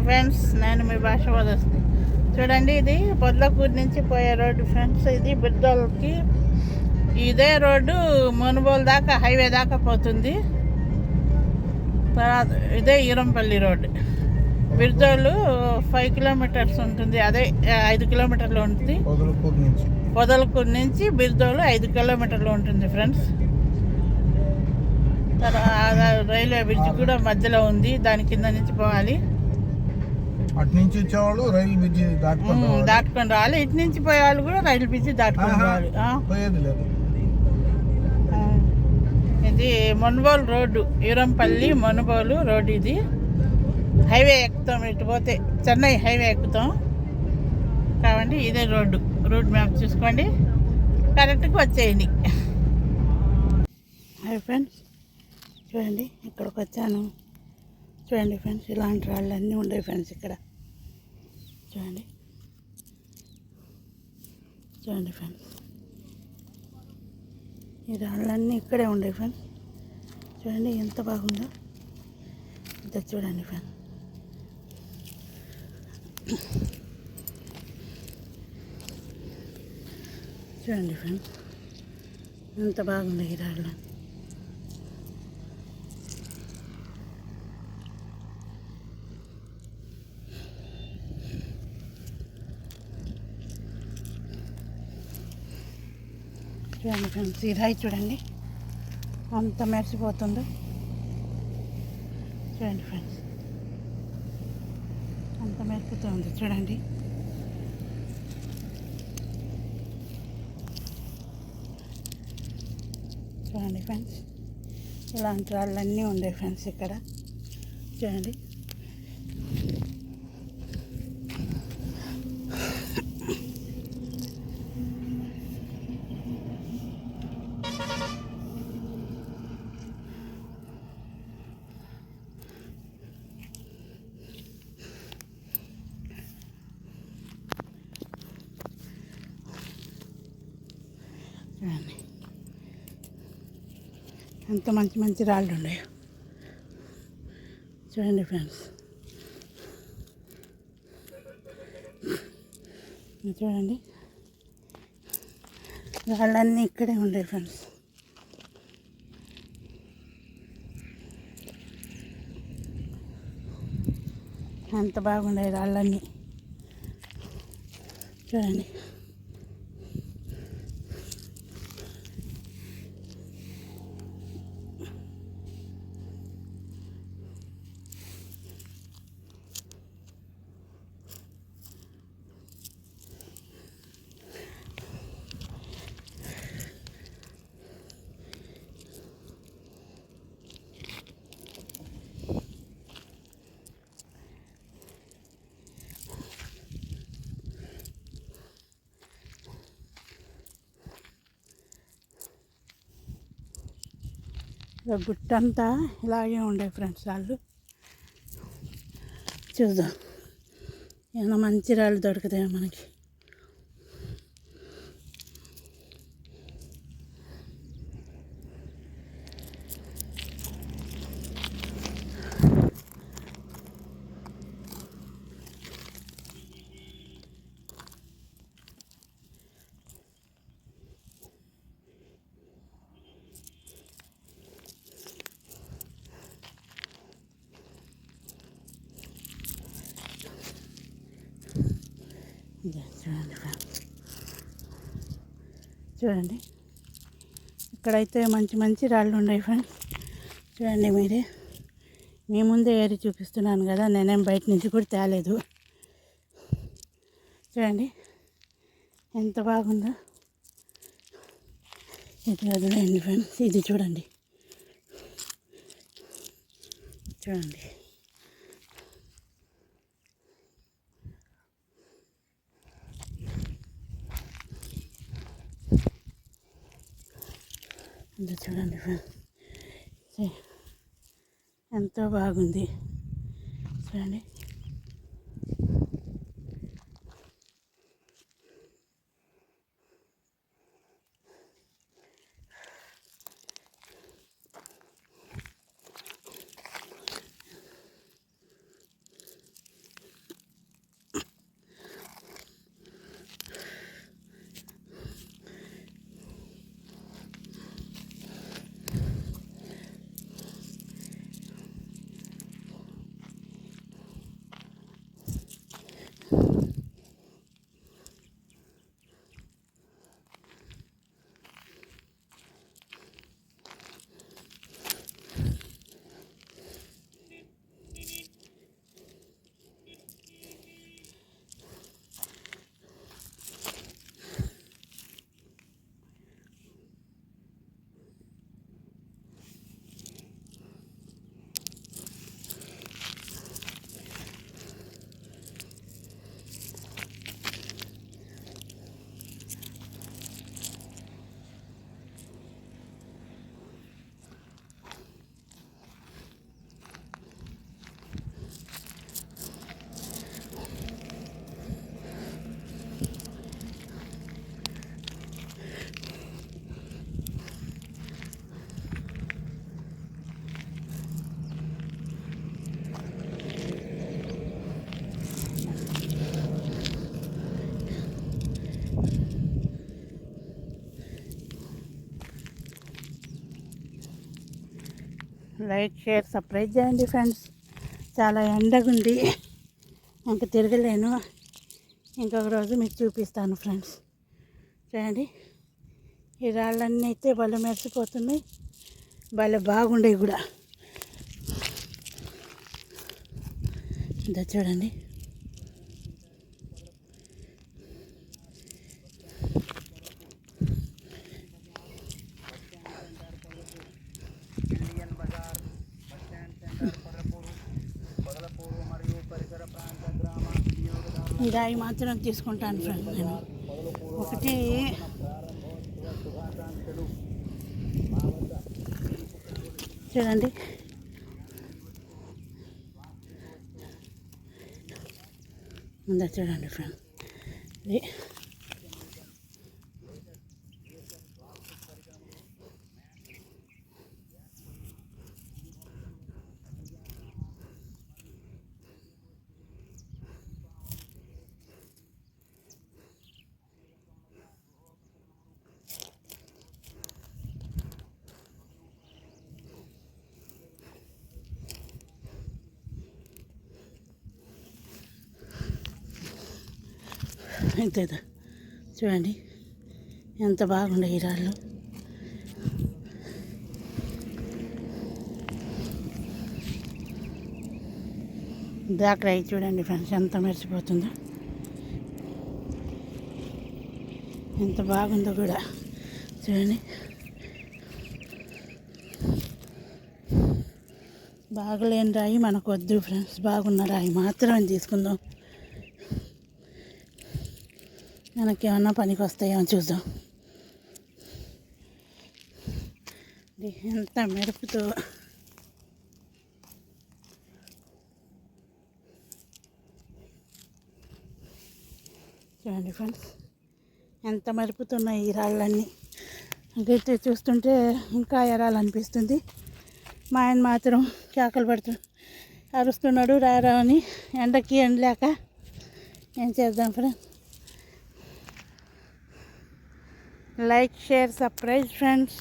Hi friends నేను మీ భాష వదస్తి చూడండి ఇది పొద్లకూరు నుంచి పోయే రోడ్డు ఫ్రెండ్స్ ఇది బిర్దోల్కి ఇదే రోడ్డు మునుగోలు దాకా హైవే దాకా పోతుంది. తర్వాత ఇదే ఈరంపల్లి రోడ్డు. బిర్దోలు ఫైవ్ కిలోమీటర్స్ ఉంటుంది అదే ఐదు కిలోమీటర్లు ఉంటుంది. పొదలకూరు నుంచి. బిర్దోలు ఐదు కిలోమీటర్లు ఉంటుంది ఫ్రెండ్స్. తర్వాత రైల్వే బ్రిడ్జ్ కూడా మధ్యలో ఉంది దాని కింద నుంచి పోవాలి. అటు నుంచి వచ్చేవాళ్ళు రైలు బ్రిడ్జి దాటుకొని. దాటుకొని రావాలి. ఇటు నుంచి పోయే వాళ్ళు కూడా రైలు బ్రిడ్జ్ దాటుకొని రావాలి. పోయేది లేదు. ఇది మునుగోలు రోడ్డు ఈరంపల్లి మునుగోలు రోడ్డు ఇది. హైవే ఎక్కుతాం ఇటు పోతే చెన్నై హైవే ఎక్కుతాం. కాబట్టి ఇదే రోడ్డు. రోడ్ మ్యాప్ చూసుకోండి. కరెక్ట్గా వచ్చేయండి. హాయ్ ఫ్రెండ్స్ చూడండి ఇక్కడికి వచ్చాను. చూడండి ఫ్రెండ్స్ ఇలాంటి రాళ్ళు అన్నీ ఉండేవి ఫ్రెండ్స్ ఇక్కడ. చూడండి. చూడండి ఫ్రెండ్స్ ఈ రాళ్ళన్నీ ఇక్కడే ఉండే ఫ్రెండ్స్ చూడండి ఎంత బాగుందో. ఇంత చూడండి ఫ్రెండ్స్ చూడండి ఫ్రెండ్స్ ఎంత బాగుంది ఈ రాళ్ళు చూడండి ఫ్రెండ్స్ ఈ రాయి చూడండి. అంత మెరిసిపోతుందో. చూడండి ఫ్రెండ్స్. అంత మెరుపుతుంది చూడండి. చూడండి ఫ్రెండ్స్. ఇలాంటి రాళ్ళన్నీ ఉండే ఫ్రెండ్స్ ఇక్కడ. చూడండి. ఎంత మంచి మంచి రాళ్ళు ఉన్నాయో. చూడండి ఫ్రెండ్స్. చూడండి. రాళ్ళన్నీ ఇక్కడే ఉండే ఫ్రెండ్స్. ఎంత బాగున్నాయి రాళ్ళన్నీ. చూడండి. గుట్టంతా ఇలాగే ఉండే ఫ్రెండ్స్ వాళ్ళు. చూద్దాం. ఏమైనా మంచి రాళ్ళు దొరుకుతాయో మనకి? చూడండి చూడండి. ఇక్కడైతే మంచి మంచి రాళ్ళు ఉన్నాయి ఫ్రెండ్స్. చూడండి మీరే. మీ ముందే ఏరి చూపిస్తున్నాను కదా నేనేం బయట నుంచి కూడా తేలేదు. చూడండి. ఎంత బాగుందో. ఇది వదిలేయండి ఫ్రెండ్స్ ఇది చూడండి. చూడండి. ఇది చూడండి ఫ్రెండ్స్. ఎంతో బాగుంది. చూడండి. లైక్ షేర్ సబ్స్క్రైబ్ చేయండి ఫ్రెండ్స్. చాలా ఎండగుంది. ఇంక తిరగలేను. ఇంకొక రోజు మీకు చూపిస్తాను ఫ్రెండ్స్. చూడండి. ఈ రాళ్ళన్నీ అయితే భలే మెరిసిపోతున్నాయి. భలే బాగుండేవి కూడా. ఇంత చూడండి. వినియోగదారులు ఈ మాత్రం తీసుకుంటాను ఫ్రెండ్స్ నేను. ఒకటి. చూడండి. ఉందా చూడండి ఫ్రెండ్. ఇది. ఇంతేదా చూడండి ఎంత బాగుండే ఈ రాళ్ళు. బ్లాక్ రాయి చూడండి ఫ్రెండ్స్ ఎంత మెరిసిపోతుందో. ఎంత బాగుందో కూడా. చూడండి. బాగలేని రాయి మనకు వద్దు ఫ్రెండ్స్ బాగున్న రాయి మాత్రమే తీసుకుందాం. మనకి ఏమన్నా పనికి వస్తాయో చూద్దాం ఎంత మెరుపుతో. చూడండి ఫ్రెండ్స్ ఎంత మెరుపుతున్నాయి ఈ రాళ్ళన్నీ. అయితే చూస్తుంటే ఇంకా ఎరాలనిపిస్తుంది మా ఆయన మాత్రం కేకలు పడుతు అరుస్తున్నాడు రారా అని ఎండకి ఎండలేక ఏం చేద్దాం friends? Like share subscribe friends